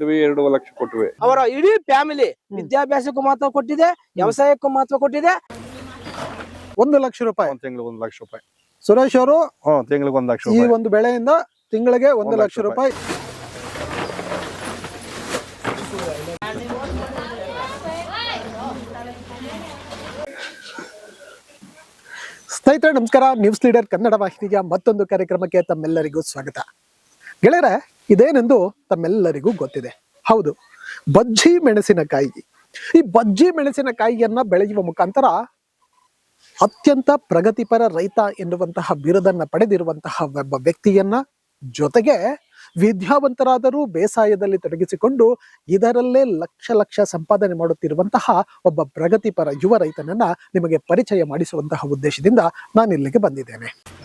ಎರಡು ಲಕ್ಷ ಕೊಟ್ಟಿವೆ. ಅವರ ಇಡೀ ಫ್ಯಾಮಿಲಿ ವಿದ್ಯಾಭ್ಯಾಸಕ್ಕೂ ಮಹತ್ವ ಕೊಟ್ಟಿದೆ ವ್ಯವಸಾಯಕ್ಕೂ ಮಹತ್ವ ಕೊಟ್ಟಿದೆ. ಒಂದು ಲಕ್ಷ ರೂಪಾಯಿ. ಒಂದ್ ತಿಂಗಳಿಗೆ ಒಂದ್ ಲಕ್ಷ ರೂಪಾಯಿ. ಸುರೇಶ್ ಅವರು ಹ್ಮ್ ತಿಂಗಳಿಗೆ ಒಂದು ಲಕ್ಷ ಈ ರೂಪಾಯಿ. ಒಂದು ಬೆಳೆಯಿಂದ ತಿಂಗಳಿಗೆ ಒಂದು ಲಕ್ಷ ರೂಪಾಯಿ. ಸ್ನೇಹಿತರೆ ನಮಸ್ಕಾರ. ನ್ಯೂಸ್ ಲೀಡರ್ ಕನ್ನಡ ವಾಹಿನಿಯ ಮತ್ತೊಂದು ಕಾರ್ಯಕ್ರಮಕ್ಕೆ ತಮ್ಮೆಲ್ಲರಿಗೂ ಸ್ವಾಗತ. ಗೆಳೆಯರೆ ಇದೇನೆಂದು ತಮ್ಮೆಲ್ಲರಿಗೂ ಗೊತ್ತಿದೆ. ಹೌದು, ಬಜ್ಜಿ ಮೆಣಸಿನಕಾಯಿ. ಈ ಬಜ್ಜಿ ಮೆಣಸಿನಕಾಯಿಯನ್ನ ಬೆಳೆಯುವ ಮುಖಾಂತರ ಅತ್ಯಂತ ಪ್ರಗತಿಪರ ರೈತ ಎನ್ನುವಂತಹ ಬಿರುದನ್ನ ಪಡೆದಿರುವಂತಹ ಒಬ್ಬ ವ್ಯಕ್ತಿಯನ್ನ ಜೊತೆಗೆ ವಿದ್ಯಾವಂತರಾದರೂ ಬೇಸಾಯದಲ್ಲಿ ತೊಡಗಿಸಿಕೊಂಡು ಇದರಲ್ಲೇ ಲಕ್ಷ ಲಕ್ಷ ಸಂಪಾದನೆ ಮಾಡುತ್ತಿರುವಂತಹ ಒಬ್ಬ ಪ್ರಗತಿಪರ ಯುವ ರೈತನನ್ನ ನಿಮಗೆ ಪರಿಚಯ ಮಾಡಿಸುವಂತಹ ಉದ್ದೇಶದಿಂದ ನಾನು ಇಲ್ಲಿಗೆ ಬಂದಿದ್ದೇನೆ.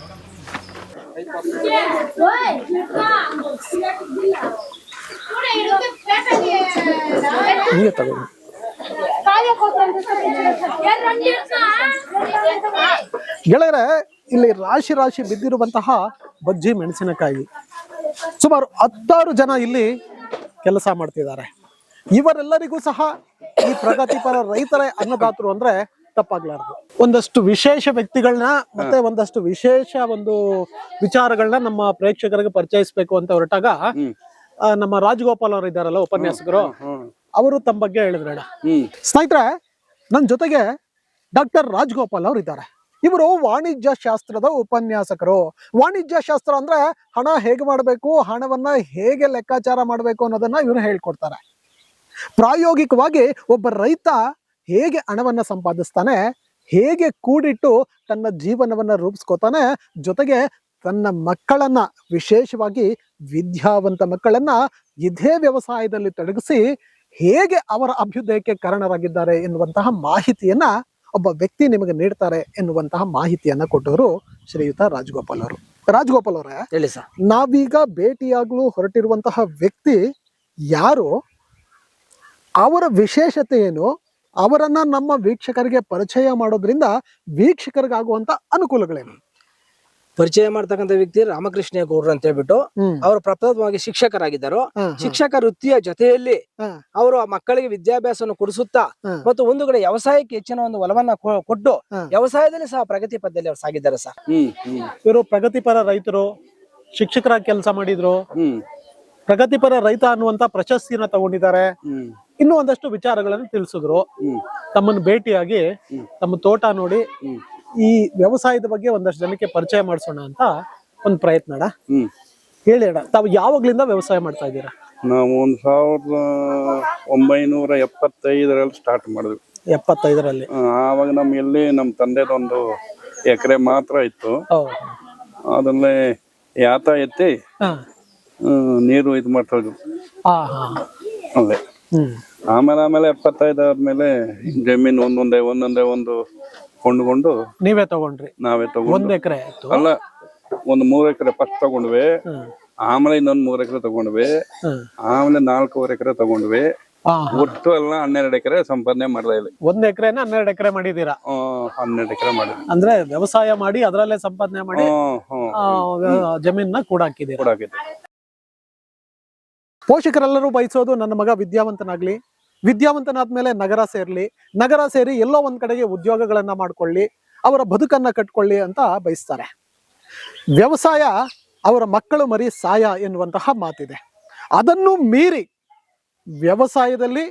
ಗೆಳೆಯರೆ, ಇಲ್ಲಿ ರಾಶಿ ರಾಶಿ ಬಿದ್ದಿರುವಂತಹ ಬಜ್ಜಿ ಮೆಣಸಿನಕಾಯಿ. ಸುಮಾರು ಹತ್ತಾರು ಜನ ಇಲ್ಲಿ ಕೆಲಸ ಮಾಡ್ತಿದ್ದಾರೆ. ಇವರೆಲ್ಲರಿಗೂ ಸಹ ಈ ಪ್ರಗತಿಪರ ರೈತರ ಅನ್ನದಾತರು ಅಂದ್ರೆ ತಪ್ಪಾಗ್ಲಾರ್ದು. ಒಂದಷ್ಟು ವಿಶೇಷ ವ್ಯಕ್ತಿಗಳನ್ನ ಮತ್ತೆ ಒಂದಷ್ಟು ವಿಶೇಷ ಒಂದು ವಿಚಾರಗಳನ್ನ ನಮ್ಮ ಪ್ರೇಕ್ಷಕರಿಗೆ ಪರಿಚಯಿಸಬೇಕು ಅಂತ ಹೊರಟಾಗ ನಮ್ಮ ರಾಜಗೋಪಾಲ್ ಅವರು ಇದ್ದಾರಲ್ಲ ಉಪನ್ಯಾಸಕರು ಅವರು ತಮ್ಮ ಬಗ್ಗೆ ಹೇಳಿದ್ರಣ ಸ್ನೇಹಿತರೆ ನನ್ನ ಜೊತೆಗೆ ಡಾಕ್ಟರ್ ರಾಜಗೋಪಾಲ್ ಅವರು ಇದ್ದಾರೆ. ಇವರು ವಾಣಿಜ್ಯ ಶಾಸ್ತ್ರದ ಉಪನ್ಯಾಸಕರು. ವಾಣಿಜ್ಯ ಶಾಸ್ತ್ರ ಅಂದ್ರೆ ಹಣ ಹೇಗೆ ಮಾಡಬೇಕು ಹಣವನ್ನ ಹೇಗೆ ಲೆಕ್ಕಾಚಾರ ಮಾಡಬೇಕು ಅನ್ನೋದನ್ನ ಇವರು ಹೇಳ್ಕೊಡ್ತಾರೆ. ಪ್ರಾಯೋಗಿಕವಾಗಿ ಒಬ್ಬ ರೈತ ಹೇಗೆ ಹಣವನ್ನು ಸಂಪಾದಿಸ್ತಾನೆ ಹೇಗೆ ಕೂಡಿಟ್ಟು ತನ್ನ ಜೀವನವನ್ನು ರೂಪಿಸ್ಕೋತಾನೆ ಜೊತೆಗೆ ತನ್ನ ಮಕ್ಕಳನ್ನ ವಿಶೇಷವಾಗಿ ವಿದ್ಯಾವಂತ ಮಕ್ಕಳನ್ನ ಇದೇ ವ್ಯವಸಾಯದಲ್ಲಿ ತೊಡಗಿಸಿ ಹೇಗೆ ಅವರ ಅಭ್ಯುದಯಕ್ಕೆ ಕಾರಣರಾಗಿದ್ದಾರೆ ಎನ್ನುವಂತಹ ಮಾಹಿತಿಯನ್ನ ಒಬ್ಬ ವ್ಯಕ್ತಿ ನಿಮಗೆ ನೀಡ್ತಾರೆ ಎನ್ನುವಂತಹ ಮಾಹಿತಿಯನ್ನ ಕೊಟ್ಟವರು ಶ್ರೀಯುತ ರಾಜಗೋಪಾಲ್ ಅವರು. ರಾಜಗೋಪಾಲ್ ಅವರೇ ಹೇಳಿ ಸರ್. ನಾವೀಗ ಭೇಟಿಯಾಗಲು ಹೊರಟಿರುವಂತಹ ವ್ಯಕ್ತಿ ಯಾರು? ಅವರ ವಿಶೇಷತೆ ಏನು? ಅವರನ್ನ ನಮ್ಮ ವೀಕ್ಷಕರಿಗೆ ಪರಿಚಯ ಮಾಡೋದ್ರಿಂದ ವೀಕ್ಷಕರಿಗಾಗುವಂತ ಅನುಕೂಲಗಳೇನು? ಪರಿಚಯ ಮಾಡ್ತಕ್ಕಂಥ ವ್ಯಕ್ತಿ ರಾಮಕೃಷ್ಣ ಗೌಡ್ರು ಅಂತ ಹೇಳ್ಬಿಟ್ಟು ಅವರು ಪ್ರಪ್ರಥಮವಾಗಿ ಶಿಕ್ಷಕರಾಗಿದ್ದರು. ಶಿಕ್ಷಕ ವೃತ್ತಿಯ ಜೊತೆಯಲ್ಲಿ ಅವರು ಆ ಮಕ್ಕಳಿಗೆ ವಿದ್ಯಾಭ್ಯಾಸವನ್ನು ಕೊಡಿಸುತ್ತಾ ಮತ್ತು ಒಂದು ಕಡೆ ವ್ಯವಸಾಯಕ್ಕೆ ಹೆಚ್ಚಿನ ಒಂದು ಒಲವನ್ನ ಕೊಟ್ಟು ವ್ಯವಸಾಯದಲ್ಲಿ ಸಹ ಪ್ರಗತಿ ಪದದಲ್ಲಿ ಅವರು ಸಾಗಿದ್ದಾರೆ ಸರ್. ಇವರು ಪ್ರಗತಿಪರ ರೈತರು ಶಿಕ್ಷಕರಾಗಿ ಕೆಲಸ ಮಾಡಿದ್ರು. ಪ್ರಗತಿಪರ ರೈತ ಅನ್ನುವಂತ ಪ್ರಶಸ್ತಿಯನ್ನ ತಗೊಂಡಿದ್ದಾರೆ. ಇನ್ನೂ ಒಂದಷ್ಟು ವಿಚಾರಗಳನ್ನು ತಿಳಿಸಿದ್ರು. ತಮ್ಮನ್ನು ಭೇಟಿಯಾಗಿ ತಮ್ಮ ತೋಟ ನೋಡಿ ಈ ವ್ಯವಸಾಯದ ಬಗ್ಗೆ ಒಂದಷ್ಟು ಜನಕ್ಕೆ ಪರಿಚಯ ಮಾಡಿಸೋಣ ಅಂತ ಒಂದು ಪ್ರಯತ್ನ ಅಡ ಹೇಳಿ ಅಡ ತಾವು ಯಾವಾಗ್ಲಿಂದ ವ್ಯವಸಾಯ ಮಾಡ್ತಾ ಇದ್ದೀರಾ? ನಾವು ಒಂದ್ ಸಾವಿರದ ಒಂಬೈನೂರ ಎಪ್ಪತ್ತೈದರಲ್ಲಿ ಸ್ಟಾರ್ಟ್ ಮಾಡಿದ್ವಿ. ಎಪ್ಪತ್ತೈದರಲ್ಲಿ. ಆವಾಗ ನಮ್ಮ ಇಲ್ಲಿ ನಮ್ಮ ತಂದೆದೊಂದು ಎಕರೆ ಮಾತ್ರ ಇತ್ತು. ಅದನ್ನೇ ಯಾತ ಎತ್ತಿ ನೀರು ಇದು ಮಾಡ್ತಾ ಇದ್ವಿ. ಅಲ್ಲೇ. ಹ್ಮ್. ಆಮೇಲೆ ಆಮೇಲೆ ಎಪ್ಪತ್ತೈದು ಆದ್ಮೇಲೆ ಜಮೀನ್ ಒಂದೊಂದೇ ಒಂದೊಂದೇ ಒಂದು ಕೊಂಡ್ಕೊಂಡು ನೀವೇ ತಗೊಂಡ್ರಿ. ನಾವೇ ಒಂದ್ ತಗೊಂಡು ಎಕರೆ ಆಯ್ತು? ಅಲ್ಲ ಒಂದು ಮೂರ್ ಎಕರೆ ಫಸ್ಟ್ ತಗೊಂಡ್ವಿ. ಆಮೇಲೆ ಇನ್ನೊಂದ್ ಮೂರ್ ಎಕರೆ ತಗೊಂಡ್ವಿ. ಹ್ಮ್. ಆಮೇಲೆ ನಾಲ್ಕೂವರೆ ಎಕರೆ ತಗೊಂಡ್ವಿ. ಒಟ್ಟು ಎಲ್ಲ ಹನ್ನೆರಡು ಎಕರೆ ಸಂಪಾದನೆ ಮಾಡ್ತಾ ಇಲ್ಲಿ. ಒಂದ್ ಎಕರೆನ ಹನ್ನೆರಡು ಎಕರೆ ಮಾಡಿದೀರಾ ಆ, ಹನ್ನೆರಡು ಎಕರೆ ಮಾಡಿದ್ವಿ. ಅಂದ್ರೆ ವ್ಯವಸಾಯ ಮಾಡಿ ಅದರಲ್ಲೇ ಸಂಪಾದನೆ ಮಾಡಿ ಹ್ಮ್ ಹ್ಮ್. ಆ, ಕೂಡಾಕಿದೀರಾ ಕೊಡಾಕೈತಿ ಪೋಷಕರೆಲ್ಲರೂ ಬಯಸೋದು ನನ್ನ ಮಗ ವಿದ್ಯಾವಂತನಾಗ್ಲಿ. ಮೇಲೆ ನಗರ ಸೇರ್ಲಿ. ನಗರ ಸೇರಿ ಎಲ್ಲೋ ಒಂದ್ ಕಡೆಗೆ ಉದ್ಯೋಗಗಳನ್ನ ಮಾಡ್ಕೊಳ್ಳಿ. ಅವರ ಬದುಕನ್ನ ಕಟ್ಕೊಳ್ಳಿ ಅಂತ ಬಯಸ್ತಾರೆ. ವ್ಯವಸಾಯ ಅವರ ಮಕ್ಕಳು ಮರಿ ಸಾಯ ಎನ್ನುವಂತಹ ಮಾತಿದೆ. ಅದನ್ನು ಮೀರಿ ವ್ಯವಸಾಯದಲ್ಲಿ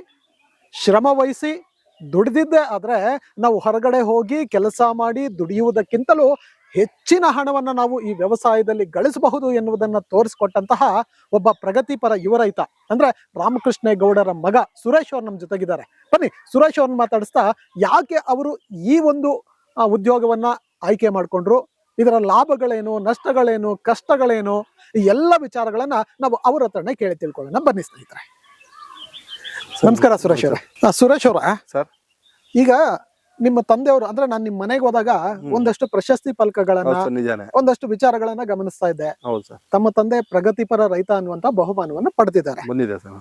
ಶ್ರಮ ವಹಿಸಿ ದುಡಿದಿದ್ದೆ ಆದ್ರೆ ನಾವು ಹೊರಗಡೆ ಹೋಗಿ ಕೆಲಸ ಮಾಡಿ ದುಡಿಯುವುದಕ್ಕಿಂತಲೂ ಹೆಚ್ಚಿನ ಹಣವನ್ನು ನಾವು ಈ ವ್ಯವಸಾಯದಲ್ಲಿ ಗಳಿಸಬಹುದು ಎನ್ನುವುದನ್ನು ತೋರಿಸ್ಕೊಟ್ಟಂತಹ ಒಬ್ಬ ಪ್ರಗತಿಪರ ಯುವ ರೈತ. ಅಂದ್ರೆ ರಾಮಕೃಷ್ಣೇಗೌಡರ ಮಗ ಸುರೇಶ್ ಅವ್ರು ನಮ್ಮ ಜೊತೆಗಿದ್ದಾರೆ. ಬನ್ನಿ ಸುರೇಶ್ ಅವ್ರನ್ನ ಮಾತಾಡಿಸ್ತಾ ಯಾಕೆ ಅವರು ಈ ಒಂದು ಉದ್ಯೋಗವನ್ನ ಆಯ್ಕೆ ಮಾಡಿಕೊಂಡ್ರು? ಇದರ ಲಾಭಗಳೇನು ನಷ್ಟಗಳೇನು ಕಷ್ಟಗಳೇನು? ಈ ಎಲ್ಲ ವಿಚಾರಗಳನ್ನ ನಾವು ಅವ್ರ ಹತ್ರನೇ ಕೇಳಿ ತಿಳ್ಕೊಳ್ಳೋಣ. ಬನ್ನಿ ಸ್ನೇಹಿತರೆ. ನಮಸ್ಕಾರ ಸುರೇಶ್ ಅವರೇ. ಸುರೇಶ್ ಅವರ. ಸರ್. ಈಗ ನಿಮ್ಮ ತಂದೆಯವರು ಅಂದ್ರೆ ನಾನು ನಿಮ್ಮ ಮನೆಗೆ ಹೋದಾಗ ಒಂದಷ್ಟು ಪ್ರಶಸ್ತಿ ಫಲಕಗಳನ್ನ ನಿಜಾನೇ. ಒಂದಷ್ಟು ವಿಚಾರಗಳನ್ನ ಗಮನಿಸ್ತಾ ಇದ್ದೆ. ಹೌದು ಸರ್. ತಮ್ಮ ತಂದೆ ಪ್ರಗತಿಪರ ರೈತ ಅನ್ನುವಂತ ಬಹುಮಾನವನ್ನ ಪಡೆದಿದ್ದಾರೆ. ಬಂದಿದೆ ಸರ್.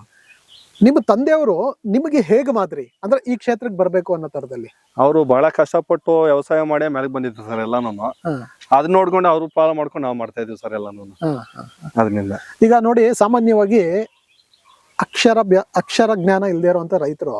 ನಿಮ್ಮ ತಂದೆಯವರು ನಿಮಗೆ ಹೇಗೆ ಮಾದರಿ? ಅಂದ್ರೆ ಈ ಕ್ಷೇತ್ರಕ್ಕೆ ಬರಬೇಕು ಅನ್ನೋ ತರದಲ್ಲಿ ಅವರು ಬಹಳ ಕಷ್ಟಪಟ್ಟು ವ್ಯವಸಾಯ ಮಾಡಿ ಮೇಲೆ ಬಂದಿದ್ರು ಸರ್ ಎಲ್ಲಾನು. ಅದನ್ನ ನೋಡ್ಕೊಂಡು ಅವರು ಪಾಲ ಮಾಡ್ಕೊಂಡು ನಾವು ಮಾಡ್ತಾ ಇದೀವಿ ಸರ್ ಎಲ್ಲಾನು. ಅದರಿಂದ. ಈಗ ನೋಡಿ ಸಾಮಾನ್ಯವಾಗಿ ಅಕ್ಷರ ಅಕ್ಷರ ಜ್ಞಾನ ಇಲ್ಲದೆ ಇರುವಂತ ರೈತರು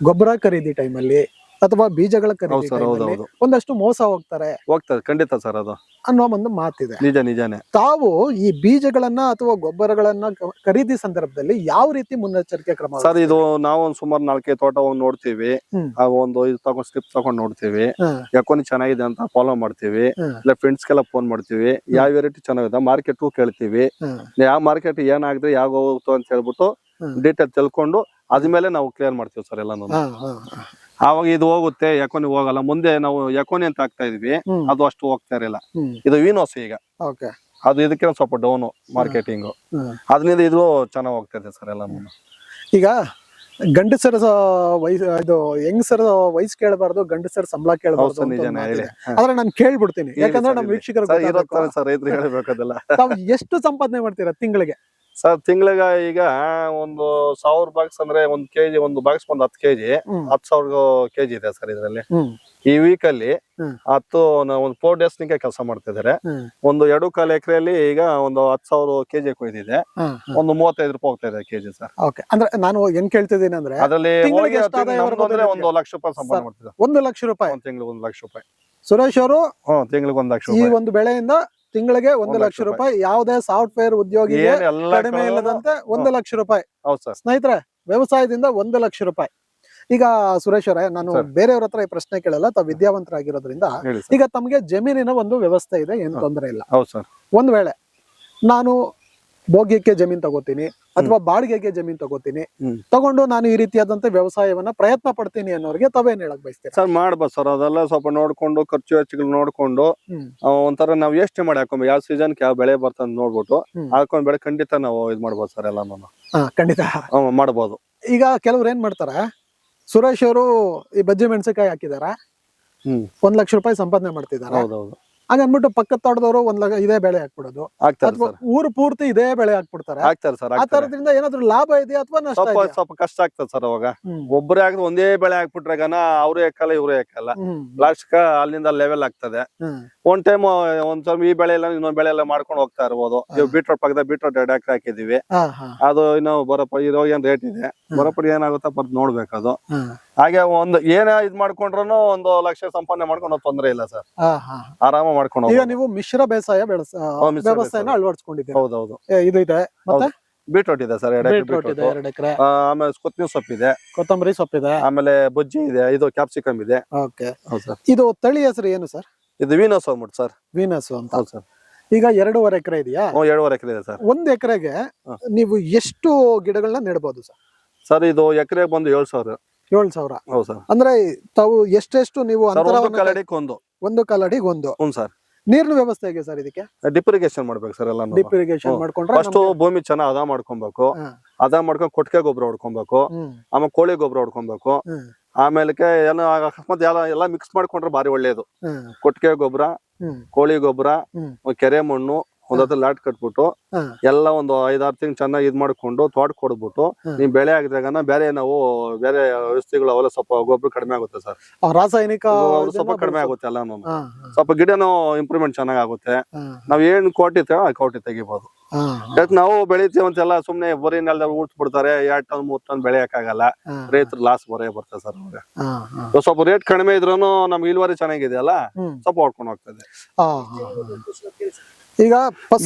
ಗೊಬ್ಬರ ಖರೀದಿ ಟೈಮಲ್ಲಿ ಅಥವಾ ಬೀಜಗಳ ಖರೀದಿ ಹೌದು ಸರ್ ಹೌದು ಟೈಮಲ್ಲಿ ಹೌದು ಒಂದಷ್ಟು ಮೋಸ ಹೋಗ್ತಾರೆ. ಹೋಗ್ತದೆ ಖಂಡಿತ ಸರ್ ಅದು. ಅನ್ನೋ ಒಂದು ಮಾತಿದೆ. ನಿಜ ನಿಜಾನೇ. ತಾವು ಈ ಬೀಜಗಳನ್ನ ಅಥವಾ ಗೊಬ್ಬರಗಳನ್ನ ಕ- ಖರೀದಿ ಸಂದರ್ಭದಲ್ಲಿ ಯಾವ ರೀತಿ ಮುನ್ನೆಚ್ಚರಿಕೆ ಕ್ರಮ ಸರ್ ಇದು ನಾವು ಒಂದ್ ಸುಮಾರು ನಾಲ್ಕೈದು ತೋಟ ಹೋಗಿ ನೋಡ್ತೀವಿ. ಹ್ಮ್. ಆ ಒಂದು ಇದು ತಗೊಂಡ್ ಸ್ಲಿಪ್ ತಗೊಂಡ್ ನೋಡ್ತೀವಿ. ಯಾಕೋನೆ ಯಾಕೋನಿ ಚೆನ್ನಾಗಿದೆ ಅಂತ ಫಾಲೋ ಮಾಡ್ತೀವಿ. ಇಲ್ಲ ಫ್ರೆಂಡ್ಸ್ ಫ್ರೆಂಡ್ಸ್ಗೆಲ್ಲ ಫೋನ್ ಮಾಡ್ತೀವಿ ಯಾವ ವೆರೈಟಿ ಚೆನ್ನಾಗಿದೆ? ಮಾರ್ಕೆಟ್ ಕೇಳ್ತೀವಿ. ಯಾವ ಮಾರ್ಕೆಟ್ ಏನಾಗಿದೆ ಯಾವ ಹೋಗುತ್ತೋ ಅಂತ ಹೇಳ್ಬಿಟ್ಟು ಹ್ಮ್. ಡೀಟೇಲ್ ತಿಳ್ಕೊಂಡು ಅದ್ಮೇಲೆ ನಾವು ಕ್ಲಿಯರ್ ಮಾಡ್ತೀವಿ ಸರ್ ಎಲ್ಲ ಹಾ, ಹಾ, ಹಾ. ಆವಾಗ ಇದು ಹೋಗುತ್ತೆ ಯಾಕೋನಿ ಹೋಗಲ್ಲ. ಮುಂದೆ ನಾವು ಯಕೋನಿ ಅಂತ ಹಾಕ್ತಾ ಇದೀವಿ ಅದು ಅಷ್ಟು ಹೋಗ್ತಾ ಇರಲಿಲ್ಲ. ಇದು ವೀನೋಸ್ ಈಗ. ಓಕೆ. ಅದು ಇದಕ್ಕೆ ಸ್ವಲ್ಪ ಡೌನು ಮಾರ್ಕೆಟಿಂಗ್. ಅದರಿಂದ ಇದು ಚೆನ್ನಾಗ್ ಹೋಗ್ತಾ ಇದೆ ಸರ್ ಎಲ್ಲ ಈಗ ಗಂಡಸರ ವಯಸ್ ಇದು ಹೆಂಗಸರ ವಯಸ್ಸು ಕೇಳಬಾರ್ದು ಗಂಡಸರ ಸಂಬಳ ಕೇಳಬಾರ್ದು ನಿಜಾನೇ ಹೇಳಿ. ಆದ್ರೆ ನಾನು ಕೇಳ್ಬಿಡ್ತೀನಿ. ಯಾಕಂದ್ರೆ ನಮ್ಮ ವೀಕ್ಷಕರು ಸರ್ ಇರುತ್ತಾರೆ ಸರ್ ರೈತರು ಹೇಳ್ಬೇಕದೆಲ್ಲ. ತಾವು ಎಷ್ಟು ಸಂಪಾದನೆ ಮಾಡ್ತೀರಾ ತಿಂಗಳಿಗೆ? ಸರ್ ತಿಂಗಳಿಗೆ ಈಗ ಒಂದು ಸಾವಿರ ಬಾಕ್ಸ್ ಅಂದ್ರೆ ಒಂದ್ ಕೆಜಿ ಒಂದು ಬಾಕ್ಸ್ ಒಂದ್ ಹತ್ತು ಕೆಜಿ. ಹತ್ತು ಸಾವಿರ ಕೆಜಿ ಇದೆ ಸರ್ ಇದರಲ್ಲಿ. ಈ ವೀಕ್ ಅಲ್ಲಿ. ಹತ್ತು ಒಂದು ಫೋರ್ ಡೇಸ್ ನಿಂಗೆ ಕೆಲಸ ಮಾಡ್ತಾ ಇದಾರೆ ಹ್ಮ್. ಒಂದು ಎರಡು ಕಾಲು ಎಕರೆಯಲ್ಲಿ ಈಗ ಒಂದು ಹತ್ತು ಸಾವಿರ ಕೆಜಿ ಕೊಯ್ದಿದೆ. ಒಂದು ಮೂವತ್ತೈದು ರೂಪಾಯಿ ಹೋಗ್ತಾ ಇದೆ ಕೆಜಿ ಸರ್. ಓಕೆ. ಅಂದ್ರೆ ನಾನು ಏನ್ ಕೇಳ್ತಿದ್ದೀನಿ ಅಂದ್ರೆ ಅದ್ರಲ್ಲಿ ಒಂದು ಲಕ್ಷ ರೂಪಾಯಿ ಸಂಪಾದನೆ ಮಾಡ್ತಿದ್ದಾರೆ. ಒಂದು ಲಕ್ಷ ರೂಪಾಯಿ? ಒಂದು ತಿಂಗಳಿಗೆ ಒಂದು ಲಕ್ಷ ರೂಪಾಯಿ. ಸುರೇಶ್ ಅವರು ತಿಂಗಳಿಗೆ ಒಂದ್ ಲಕ್ಷ ಈ ಒಂದು ಬೆಳೆಯಿಂದ ತಿಂಗಳಿಗೆ ಒಂದು ಲಕ್ಷ ರೂಪಾಯಿ ಯಾವುದೇ ಸಾಫ್ಟ್ವೇರ್ ಉದ್ಯೋಗಿ ಕಡಿಮೆ ಇಲ್ಲದಂತೆ ಒಂದು ಲಕ್ಷ ರೂಪಾಯಿ. ಸ್ನೇಹಿತರೆ ವ್ಯವಸಾಯದಿಂದ ಒಂದು ಲಕ್ಷ ರೂಪಾಯಿ. ಈಗ ಸುರೇಶ್ ಅವರೇ ನಾನು. ಬೇರೆಯವ್ರ ಹತ್ರ ಈ ಪ್ರಶ್ನೆ ಕೇಳಲ್ಲ ತಾವು ವಿದ್ಯಾವಂತರಾಗಿರೋದ್ರಿಂದ ಈಗ ತಮಗೆ ಜಮೀನಿನ ಒಂದು ವ್ಯವಸ್ಥೆ ಇದೆ ಏನು. ತೊಂದರೆ ಇಲ್ಲ. ಒಂದ್ ವೇಳೆ ನಾನು ಭೋಗ್ಯಕ್ಕೆ ಜಮೀನ್ ತಗೋತೀನಿ ಅಥವಾ ಬಾಡಿಗೆಗೆ ಜಮೀನ್ ತಗೋತೀನಿ. ತಗೊಂಡು ನಾನು ಈ ರೀತಿಯಾದಂತ ವ್ಯವಸಾಯವನ್ನ ಪ್ರಯತ್ನ ಪಡ್ತೀನಿ ಅನ್ನೋರಿಗೆ ತಾವೇನ್ ಹೇಳಕ್ ಬಯಸ್ತೀನಿ ಸರ್ ಮಾಡ್ಬೋದು ಸರ್. ಅದೆಲ್ಲ ಸ್ವಲ್ಪ ನೋಡ್ಕೊಂಡು ಖರ್ಚು ವೆಚ್ಚಗಳು ನೋಡ್ಕೊಂಡು ಒಂಥರ ನಾವ್ ಯೋಚನೆ ಮಾಡಿ ಹಾಕೊಂಡ್ ಯಾವ ಸೀಸನ್ ಯಾವ ಬೆಳೆ ಬರ್ತಂತ ನೋಡ್ಬಿಟ್ಟು. ಹಾಕೊಂಡ್ ಬೆಳೆ ಖಂಡಿತ ನಾವು ಇದ್ ಮಾಡ್ಬೋದು ಸರ್ ಎಲ್ಲ ಹಾ ಖಂಡಿತ. ಮಾಡ್ಬೋದು. ಈಗ ಕೆಲವ್ರು ಏನ್ ಮಾಡ್ತಾರ ಸುರೇಶ್ ಅವರು ಈ ಬಜ್ಜಿ ಮೆಣಸಿನಕಾಯಿ ಹಾಕಿದಾರ. ಒಂದ್ ಲಕ್ಷ ರೂಪಾಯಿ ಸಂಪಾದನೆ ಮಾಡ್ತಿದಾರೆ. ಹೌದೌದು. ಹಾಗ ಅಂದ್ಬಿಟ್ಟು ಪಕ್ಕದ ತೋಟದವರು ಒಂದ್ ಲಗ ಇದೇ ಬೆಳೆ ಹಾಕ್ಬಿಡೋದು. ಆಗ್ತಾರೆ ಅಥವಾ ಸರ್. ಊರು ಪೂರ್ತಿ ಇದೇ ಬೆಳೆ ಹಾಕ್ಬಿಡ್ತಾರೆ. ಆಗ್ತಾರೆ ಸರ್ ಆ ತರದ್ರಿಂದ ಏನಾದ್ರು ಲಾಭ ಇದೆ ಅಥವಾ ನಷ್ಟ ಸ್ವಲ್ಪ ಸ್ವಲ್ಪ ಕಷ್ಟ ಆಗ್ತದೆ ಸರ್ ಅವಾಗ. ಒಬ್ಬರೇ ಹಾಕಿದ್ರೆ ಒಂದೇ ಬೆಳೆ ಹಾಕ್ಬಿಟ್ರೆ ಗನ ಅವ್ರು ಹಾಕಲ್ಲ ಇವ್ರು ಹಾಕಲ್ಲ. ಲಾಸ್ಟ್ ಅಲ್ಲಿಂದ ಲೆವೆಲ್ ಆಗ್ತದೆ. ಒಂದ್ ಟೈಮ್ ಒಂದ್ ಸ್ವಲ್ಪ ಈ ಬೆಳೆ ಎಲ್ಲ ಇನ್ನೊಂದ್ ಬೆಳೆ ಎಲ್ಲ ಮಾಡ್ಕೊಂಡು ಹೋಗ್ತಾ ಇರ್ಬೋದು. ಇವಾಗ ಬೀಟ್ರೋಟ್ ಪಕ್ಕದ ಬೀಟ್ರೋಟ್ ಎರಡು ಎಕರೆ ಹಾಕಿದೀವಿ ಅದು ಇನ್ನು ಬರಪ್ಪ ಇರೋ ಏನ್ ರೇಟ್ ಇದೆ? ಬರಪಡಿ ಏನಾಗುತ್ತಾ ಬರ್ದು ನೋಡ್ಬೇಕು ಅದು ಹಾಗೆ ಒಂದ್ ಏನೇ ಇದ್ ಮಾಡ್ಕೊಂಡ್ರು ಒಂದು ಲಕ್ಷ ಸಂಪಾದನೆ ಮಾಡ್ಕೊಂಡು ತೊಂದ್ರೆ ಇಲ್ಲ ಸರ್. ಆರಾಮ ಮಾಡ್ಕೊಂಡು ಈಗ ನೀವು ಮಿಶ್ರ ಬೇಸಾಯ ಬೆಳೆಸ ವ್ಯವಸ್ಥೆನ ಹೌದೌದು. ಇದು ಇದೆ. ಮತ್ತೆ? ಬೀಟ್ರೋಟ್ ಇದೆ ಸರ್ ಎರಡು ಎಕರೆ. ಆಮೇಲೆ ಕೊತ್ತಂಬರಿ ಸೊಪ್ಪಿದೆ ಕೊತ್ತಂಬರಿ ಸೊಪ್ಪಿದೆ. ಆಮೇಲೆ ಬಜ್ಜಿ ಇದೆ ಇದು ಕ್ಯಾಪ್ಸಿಕಮ್ ಇದೆ. ಓಕೆ. ಇದು ತಳಿ ಹೆಸರು ಏನು ಸರ್? ಇದು ವೀನಸ್ ಹೋಗ್ಬಿಟ್ಟು ಸರ್. ವೀನಸ್ ಅಂತ. ಹೌದು ಸರ್. ಈಗ ಎರಡೂವರೆ ಎಕರೆ ಇದೆಯಾ? ಹ್ಞೂ ಎರಡೂವರೆ ಎಕರೆ ಇದೆ ಸರ್. ಒಂದ್ ಎಕರೆಗೆ ನೀವು ಎಷ್ಟು ಗಿಡಗಳನ್ನ ನೆಡಬಹುದು ಸರ್? ಸರ್ ಇದು ಎಕರೆ ಬಂದು ಏಳು ಸಾವಿರ. ಏಳು ಸಾವಿರ. ಹೌದು ಸರ್. ಅಂದ್ರೆ ತಾವು ಎಷ್ಟೆಷ್ಟು ನೀವು ಸರ್ ಒಂದು ಅಂತರವನ್ನ ಕಲಡಿಗೆ ಒಂದು. ಒಂದು ಕಾಲಡಿಗೆ ಒಂದು. ಹ್ಞೂ ಸರ್. ನೀರಿನ ವ್ಯವಸ್ಥೆ ಹೇಗೆ ಸರ್ ಇದಕ್ಕೆ? ಡಿಪ್ರಿಗೇಷನ್ ಮಾಡ್ಬೇಕು ಸರ್ ಎಲ್ಲ ಡಿಪ್ರಿಗೇಷನ್. ಮಾಡ್ಕೊಂಡ್ರೆ ಫಸ್ಟ್ ಭೂಮಿ ಚೆನ್ನಾಗಿ ಹದ ಮಾಡ್ಕೊಬೇಕು. ಹಾ. ಹದ ಮಾಡ್ಕೊಂಡು ಕೊಟ್ಟಿಗೆ ಗೊಬ್ಬರ ಹೊಡ್ಕೊಬೇಕು. ಹ್ಮ್, ಆಮೇಲೆ ಕೋಳಿ ಗೊಬ್ಬರ ಹೊಡ್ಕೊಬೇಕು. ಹ್ಮ್, ಆಮೇಲೆ ಏನೋ ಅಕಸ್ಮಾತ್ ಎಲ್ಲ ಎಲ್ಲ ಮಿಕ್ಸ್ ಮಾಡ್ಕೊಂಡ್ರೆ ಬಾರಿ ಒಳ್ಳೇದು. ಕೊಟ್ಟಿಗೆ ಗೊಬ್ಬರ ಕೋಳಿ ಗೊಬ್ಬರ ಕೆರೆ ಮಣ್ಣು ಒಂದತ್ರ ಲಾಟ್ ಕಟ್ಬಿಟ್ಟು. ಎಲ್ಲ ಒಂದು ಐದಾರು ತಿಂಗ್ ಚೆನ್ನಾಗಿ ಇದ್ ಮಾಡ್ಕೊಂಡು ತೋಟ ಕೊಡ್ಬಿಟ್ಟು ನೀವು ಬೆಳೆ ಆಗಿದಾಗ ಬೇರೆ ನಾವು ಬೇರೆ ವ್ಯವಸ್ಥೆಗಳು ಅವೆಲ್ಲ ಸ್ವಲ್ಪ ಗೊಬ್ಬರ ಕಡಿಮೆ ಆಗುತ್ತೆ ಸರ್. ರಾಸಾಯನಿಕ ಸ್ವಲ್ಪ ಕಡಿಮೆ ಆಗುತ್ತೆ ಎಲ್ಲಾನು. ಸ್ವಲ್ಪ ಗಿಡನೂ ಇಂಪ್ರೂವ್ಮೆಂಟ್ ಚೆನ್ನಾಗ್ ಆಗುತ್ತೆ ನಾವ್ ಏನ್ ಕೋಟಿ ಆ ಕೋಟಿ ತೆಗಿಬಹುದು ಯಾಕೆ ನಾವು ಬೆಳಿತೀವಿ ಅಂತೆಲ್ಲ ಸುಮ್ನೆ ಬರೀ ನೆಲದಲ್ಲಿ ಊಟ ಬಿಡ್ತಾರೆ ಎರಡ್ ಟನ್ ಮೂರ್ ಟನ್ ಬೆಳೆಯಕ್ಕಾಗಲ್ಲ. ರೈತರು ಲಾಸ್ ಬರೇ ಬರ್ತದೆ ಸರ್ ಅವ್ರಿಗೆ. ಸ್ವಲ್ಪ ರೇಟ್ ಕಡಿಮೆ ಇದ್ರೂ ನಮ್ಗೆ ಇಳುವರಿ ಚೆನ್ನಾಗಿದೆ ಅಲ್ಲ ಸ್ವಲ್ಪ ಹೊಡ್ಕೊಂಡು ಹೋಗ್ತದೆ. ಈಗ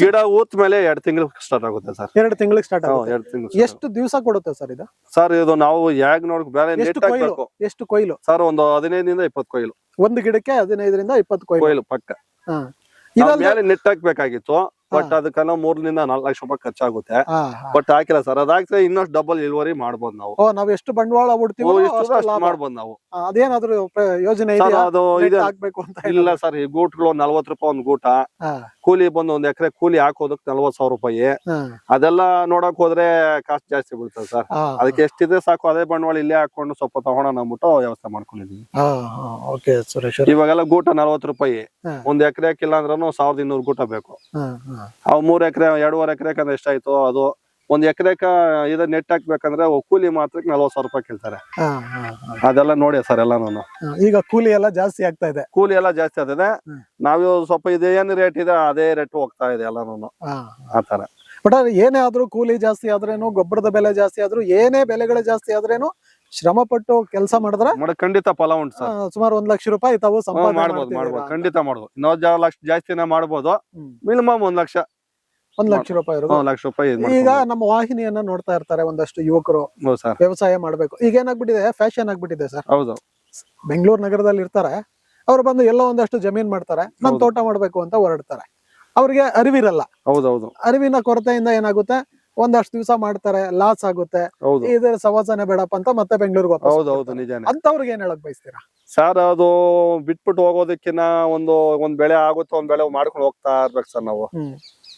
ಗಿಡ ಊತ್ ಮೇಲೆ ಎರಡ್ ತಿಂಗಳು ಸ್ಟಾರ್ಟ್ ಆಗುತ್ತೆ ಸರ್. ಎರಡು ತಿಂಗಳಿಗೆ ಸ್ಟಾರ್ಟ್ ಆಗುತ್ತೆ. ಎರಡ್ ತಿಂಗಳು ಎಷ್ಟು ದಿವಸ ಕೊಡುತ್ತೆ ಸರ್ ಇದು? ಸರ್ ಇದು ನಾವು ಯಾಗ್ ನೋಡ್ ಬೇರೆ ಎಷ್ಟು ಕೊಯ್ಲು? ಎಷ್ಟು ಕೊಯ್ಲು? ಸರ್ ಒಂದು ಹದಿನೈದರಿಂದ ಇಪ್ಪತ್ತು ಕೊಯ್ಲು. ಒಂದು ಗಿಡಕ್ಕೆ ಹದಿನೈದರಿಂದ ಇಪ್ಪತ್ತು ಕೊಯ್ಲು. ಕೊಯ್ಲು ಪಕ್ಕ. ಮೇಲೆ ನೆಟ್ ಹಾಕ್ಬೇಕಾಗಿತ್ತು ಬಟ್ ಅದಕ್ಕೆಲ್ಲ ಮೂರರಿಂದ ನಾಲ್ಕು ಲಕ್ಷ ರೂಪಾಯಿ ಖರ್ಚಾಗುತ್ತೆ. ಬಟ್ ಹಾಕಿಲ್ಲ ಸರ್ ಅದಾಗ್ತದೆ ಇನ್ನಷ್ಟು ಡಬಲ್ ಇಳುವರಿ ಮಾಡ್ಬೋದು ನಾವು. ಓ ನಾವ್ ಎಷ್ಟು ಬಂಡವಾಳ ಹೂಡ್ತೀವೋ ಎಷ್ಟು ಇಷ್ಟು ಅಷ್ಟು ಅಷ್ಟು ಲಾಭ. ಮಾಡ್ಬೋದು ನಾವು. ಆ, ಅದೇನಾದ್ರೂ ಪ್ರ- ಯೋಜನೆ ಸರ್ ಇದೆಯಾ? ಅದು ಇದೆ ಹಾಕ್ಬೇಕು ಅಂತ ಇಲ್ಲ ಸರ್ ಈ ಗೂಟ್ಗಳು ನಲ್ವತ್ತು ರೂಪಾಯಿ ಒಂದ್ ಗೂಟ. ಹಾ, ಕೂಲಿ ಬಂದು ಒಂದ್ ಎಕರೆ ಕೂಲಿ ಹಾಕೋದಕ್ಕೆ ನಲ್ವತ್ ಸಾವಿರ ರೂಪಾಯಿ. ಹಾ, ಅದೆಲ್ಲ ನೋಡಕ್ ಹೋದ್ರೆ ಕಾಸ್ಟ್ ಜಾಸ್ತಿ ಬೀಳ್ತದೆ ಸರ್ ಹಾ, ಅದಕ್ಕೆ ಎಷ್ಟಿದೆ ಸಾಕು ಅದೇ ಬಂಡವಾಳ ಇಲ್ಲೇ ಹಾಕೊಂಡು ಸ್ವಲ್ಪ ತಗೊಳೋಣ ಅಂದ್ಬಿಟ್ಟು ವ್ಯವಸ್ಥೆ ಮಾಡ್ಕೊಂಡಿದೀವಿ. ಹಾ, ಹಾ, ಓಕೆ ಸುರೇಶ್ ಅವ್ರೆ. ಇವಾಗೆಲ್ಲ ಗೂಟ ನಲ್ವತ್ತು ರೂಪಾಯಿ. ಹಾ. ಒಂದ್ ಎಕರೆ ಹಾಕಿಲ್ಲ ಅಂದ್ರೂ ಸಾವಿರದ ಇನ್ನೂರು ಗೂಟ ಬೇಕು. ಹಾ, ಹಾ, ಅವ್ ಮೂರ್ ಎಕರೆ ಎರಡೂವರೆ ಎಕರೆ ಅಂದ್ರೆ ಎಷ್ಟಾಯ್ತು ಅದು. ಒಂದ್ ಎಕರೆಕ ಇದ ನೆಟ್ ಹಾಕ್ಬೇಕಂದ್ರೆ ಕೂಲಿ ಮಾತ್ರ ನಲ್ವತ್ ಸಾವಿರ ರೂಪಾಯಿ ಕೇಳ್ತಾರೆ. ಅದೆಲ್ಲ ನೋಡಿ ಸರ್ ಎಲ್ಲ ನಾನು ಈಗ ಕೂಲಿ ಎಲ್ಲ ಜಾಸ್ತಿ ಆಗ್ತಾ ಇದೆ. ಕೂಲಿ ಎಲ್ಲ ಜಾಸ್ತಿ ಆಗ್ತದೆ. ನಾವ್ ಸ್ವಲ್ಪ ಇದು ಏನ್ ರೇಟ್ ಇದೆ ಅದೇ ರೇಟ್ ಹೋಗ್ತಾ ಇದೆ ಎಲ್ಲ ನಾನು ಆ ತರ ಬಟ್ ಏನೇ ಆದ್ರೂ ಕೂಲಿ ಜಾಸ್ತಿ ಆದ್ರೇನು ಗೊಬ್ಬರದ ಬೆಲೆ ಜಾಸ್ತಿ ಆದ್ರೂ ಏನೇ ಬೆಲೆಗಳು ಜಾಸ್ತಿ ಆದ್ರೇನು ಶ್ರಮ ಪಟ್ಟು ಕೆಲಸ ಮಾಡಿದ್ರೆ? ಮಾಡ ಖಂಡಿತ ಫಲ ಉಂಟು ಸರ್. ಸುಮಾರು ಒಂದ್ ಲಕ್ಷ ರೂಪಾಯಿ ತಾವು ಸಂಪಾದನೆ ಮಾಡ್ಬೋದು ಮಾಡ್ಬೋದು. ಖಂಡಿತ ಮಾಡ್ಬೋದು. ಇನ್ನೊಂದ್ ಲಕ್ಷ ಜಾಸ್ತಿನೇ ಮಾಡ್ಬೋದು. ಹ್ಮ್. ಮಿನಿಮಮ್ ಒಂದ್ ಲಕ್ಷ. ಒಂದ್ ಲಕ್ಷ ರೂಪಾಯಿ ಒಂದ್ ಲಕ್ಷ ರೂಪಾಯಿ ಇದ್ ಈಗ. ನಮ್ಮ ವಾಹಿನಿಯನ್ನ ನೋಡ್ತಾ ಇರ್ತಾರೆ ಒಂದಷ್ಟು ಯುವಕರು. ಹೌದು ಸರ್. ವ್ಯವಸಾಯ ಮಾಡ್ಬೇಕು. ಈಗ ಏನಾಗ್ಬಿಟ್ಟಿದೆ? ಫ್ಯಾಷನ್ ಆಗ್ಬಿಟ್ಟಿದೆ ಸರ್. ಹೌದು. ಬೆಂಗಳೂರು ನಗರದಲ್ಲಿ ಇರ್ತಾರೆ. ಅವ್ರು ಬಂದು ಎಲ್ಲೋ ಒಂದಷ್ಟು ಜಮೀನ್ ಮಾಡ್ತಾರೆ. ನಮ್ ಹೌದು. ತೋಟ ಮಾಡ್ಬೇಕು ಅಂತ ಹೊರಡ್ತಾರೆ. ಅವ್ರಿಗೆ ಅರಿವಿರಲ್ಲ. ಹೌದೌದು. ಅರಿವಿನ ಕೊರತೆಯಿಂದ ಏನಾಗುತ್ತೆ? ಒಂದಷ್ಟು ದಿವಸ ಮಾಡ್ತಾರೆ ಲಾಸ್ ಆಗುತ್ತೆ. ಇದ್ರ ಸವಾಸನೆ ಬೇಡಪ್ಪ ಅಂತ ಮತ್ತೆ ಬೆಂಗಳೂರಿಗೆ ಹೌದೌದು ಹೌದು ಹೌದು ಹೋಗ್ತಾರೆ. ನಿಜಾನೇ. ಅಂತವ್ರಿಗೆ ಏನ್ ಹೇಳಕ್ ಬಯಸ್ತೀರಾ? ಸರ್ ಅದು ಬಿಟ್ಬಿಟ್ಟು ಹೋಗೋದಕ್ಕಿನ್ನ ಒಂದು ಒಂದ್ ಬೆಳೆ ಆಗುತ್ತೆ ಒಂದ್ ಬೆಳೆ ಮಾಡ್ಕೊಂಡು ಹೋಗ್ತಾ ಇರ್ಬೇಕು ಸರ್ ನಾವು.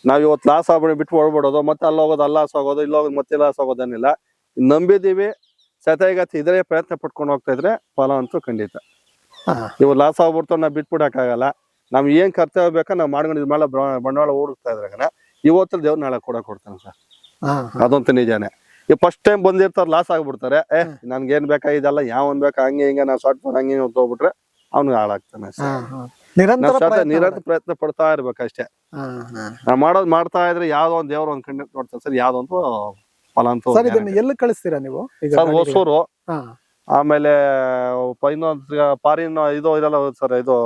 ನಾವ್ ಇವತ್ತು ಲಾಸ್ ಆಗ್ಬಿಡಿ ಬಿಟ್ಟು ಹೊಡ್ಬಿಡೋದು ಮತ್ತೆ ಅಲ್ಲಿ ಹೋಗೋದು ಅಲ್ಲಿ ಲಾಸ್ ಆಗೋದು ಇಲ್ಲಿ ಹೋಗೋದು ಮತ್ತೆ ಲಾಸ್ ಆಗೋದೇನಿಲ್ಲ ನಂಬಿದೀವಿ ಸತೈಗತಿ ಇದ್ರೆ ಪ್ರಯತ್ನ ಪಟ್ಕೊಂಡು ಹೋಗ್ತಾ ಇದ್ರೆ ಫಲ ಅಂತೂ ಖಂಡಿತ. ನೀವು ಇವ್ ಲಾಸ್ ಆಗ್ಬಿಡ್ತು ನಾವ್ ಬಿಟ್ಬಿಡಕ್ಕಾಗಲ್ಲ ನಾವ್ ಏನ್ ಕರ್ತವ್ಯ ಬೇಕೋ ನಾವ್ ಮಾಡ್ಕೊಂಡು ಮೇಲೆ ಬ್ರ- ಬಂಡವಾಳ ಓಡಿಸ್ತಾ ಇದ್ರಾಗ ಇವತ್ತು ದೇವ್ರ ನಾಳೆ ಕೂಡ ಕೊಡ್ತಾನೆ ಸರ್. ಅದಂತೂ ನಿಜಾನೇ. ಈ ಫಸ್ಟ್ ಟೈಮ್ ಬಂದಿರ್ತಾರ ಲಾಸ್ ಆಗ್ಬಿಡ್ತಾರೆ. ಏ ನನ್ಗೇನ್ ಏನ್ ಬೇಕಾ ಇದೆಲ್ಲ ಯಾವನ್ ಬೇಕಾ ಹಂಗೆ ಹಿಂಗೆ ನಾವ್ ಶಾರ್ಟ್ ಫೋನ್ ಹಂಗೆ ಹಿಂಗೆ ಹೋಗ್ಬಿಟ್ರೆ ಅವ್ನಿಗೆ ಹಾಳಾಗ್ತಾನೆ ನಿರಂತರ ಪ್ರಯತ್ನ ನಿರಂತರ ಪ್ರಯತ್ನ ಪಡ್ತಾ ಇರ್ಬೇಕಷ್ಟೇ. ನಾ ಮಾಡೋದ್ ಮಾಡ್ತಾ ಇದ್ರೆ ಯಾವ್ದೋ ಒಂದ್ ದೇವ್ರ ಒಂದ್ ಕಂಡು ನೋಡ್ತಾರೆ. ಸರ್ ಯಾವ್ದೋ ಒಂದು ಫಲ ಅಂತೂ ಸರ್ ಇದನ್ನ ಎಲ್ಲಿ ಕಳಿಸ್ತೀರಾ ನೀವು? ಸರ್? ಹೊಸೂರು. ಆಮೇಲೆ ಇನ್ನೊಂದ್ ಪಾರಿನ್ ಇದು ಇದೆಲ್ಲ ಸರ್ ಇದು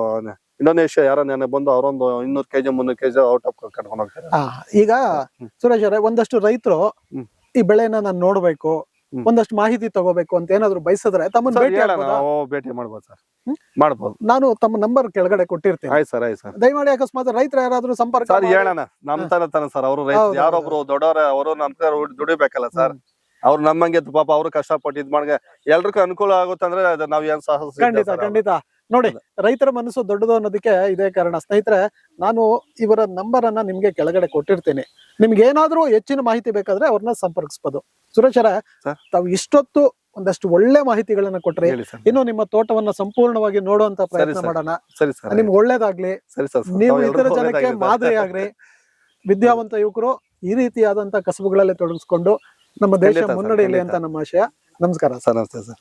ಇಂಡೋನೇಷ್ಯಾ ಯಾರೋ ನೆನೆ ಬಂದು ಅವರೊಂದು ಇನ್ನೂರು ಕೆಜಿ ಮುನ್ನೂರು ಕೆಜಿ ಔಟ್ ಆಫ್ ಕಟ್ಕೊಂಡು ಹೋಗ್ತಾರೆ. ಈಗ ಸುರೇಶ್ ಅವರೇ ಒಂದಷ್ಟು ರೈತರು ಹ್ಮ್. ಈ ಬೆಳೆನ ನಾನು ನೋಡ್ಬೇಕು ಹ್ಮ್. ಒಂದಷ್ಟು ಮಾಹಿತಿ ತಗೋಬೇಕು ಅಂತ ಏನಾದ್ರು ಬಯಸಿದ್ರೆ ತಮ್ಮನ್ನ ಸರ್ ಭೇಟಿ ಹೇಳೋಣ ಆಗ್ಬೋದಾ? ನಾವು ಭೇಟಿ ಮಾಡ್ಬೋದು ಸರ್. ಹ್ಮ್? ಮಾಡ್ಬೋದು. ನಾನು ತಮ್ಮ ನಂಬರ್ ಕೆಳಗಡೆ ಕೊಟ್ಟಿರ್ತೀನಿ. ಆಯ್ತು ಸರ್ ಆಯ್ತು ಸರ್. ದಯಮಾಡಿ ಅಕಸ್ಮಾತ್ ರೈತರ ಯಾರಾದ್ರೂ ಸಂಪರ್ಕ ಸರ್ ಮಾಡಿ- ಹೇಳೋಣ ನಮ್ ತರ ತಾನೆ ಸರ್ ಅವರು ರೈತ ಹೌದು, ಯಾರೊಬ್ರು ದೊಡ್ಡವ್ರ ಅವರು ನಮ್ ತರ ದುಡಿಬೇಕಲ್ಲ ಸರ್. ಅವ್ರು ನಮ್ಮಂಗೆ ಪಾಪ ಅವರು ಕಷ್ಟಪಟ್ಟು ಇದ್ ಮಾಡ್ಗೆ ಎಲ್ರಿಗೂ ಅನುಕೂಲ ಆಗುತ್ತಂದ್ರೆ ಅದು ನಾವ್ ಏನ್ ಸಾಹಸ ಖಂಡಿತ ಖಂಡಿತ. ನೋಡಿ ರೈತರ ಮನಸ್ಸು ದೊಡ್ಡದು ಅನ್ನೋದಕ್ಕೆ ಇದೇ ಕಾರಣ. ಸ್ನೇಹಿತರೆ ನಾನು ಇವರ ನಂಬರ್ ಅನ್ನ ನಿಮ್ಗೆ ಕೆಳಗಡೆ ಕೊಟ್ಟಿರ್ತೀನಿ. ನಿಮ್ಗೆ ಏನಾದ್ರೂ ಹೆಚ್ಚಿನ ಮಾಹಿತಿ ಬೇಕಾದ್ರೆ ಅವ್ರನ್ನ ಸಂಪರ್ಕಿಸಬಹುದು ಸುರೇಶರ ಸರ್. ತಾವು ಇಷ್ಟೊತ್ತು ಒಂದಷ್ಟು ಒಳ್ಳೆ ಮಾಹಿತಿಗಳನ್ನ ಕೊಟ್ರಿ. ಇನ್ನು ನಿಮ್ಮ ತೋಟವನ್ನ ಸಂಪೂರ್ಣವಾಗಿ ನೋಡುವಂತ ಪ್ರಯತ್ನ. ಮಾಡೋಣ. ಸರಿ ನಿಮ್ಗೆ ಒಳ್ಳೇದಾಗ್ಲಿ. ಸರಿ ಸರ್. ನೀವು ಇತರ ಜನಕ್ಕೆ. ಮಾದರಿ ಆಗ್ರಿ ವಿದ್ಯಾವಂತ ಯುವಕರು ಈ ರೀತಿಯಾದಂತ ಕಸಬುಗಳಲ್ಲಿ ತೊಡಗಿಸ್ಕೊಂಡು ನಮ್ಮ ದೇಶ ಮುನ್ನಡೆಯಲ್ಲಿ ಮುನ್ನಡೆಯಲಿ ಅಂತ ನಮ್ಮ ಆಶಯ. ನಮಸ್ಕಾರ ಸರ್ ನಮಸ್ತೆ ಸರ್.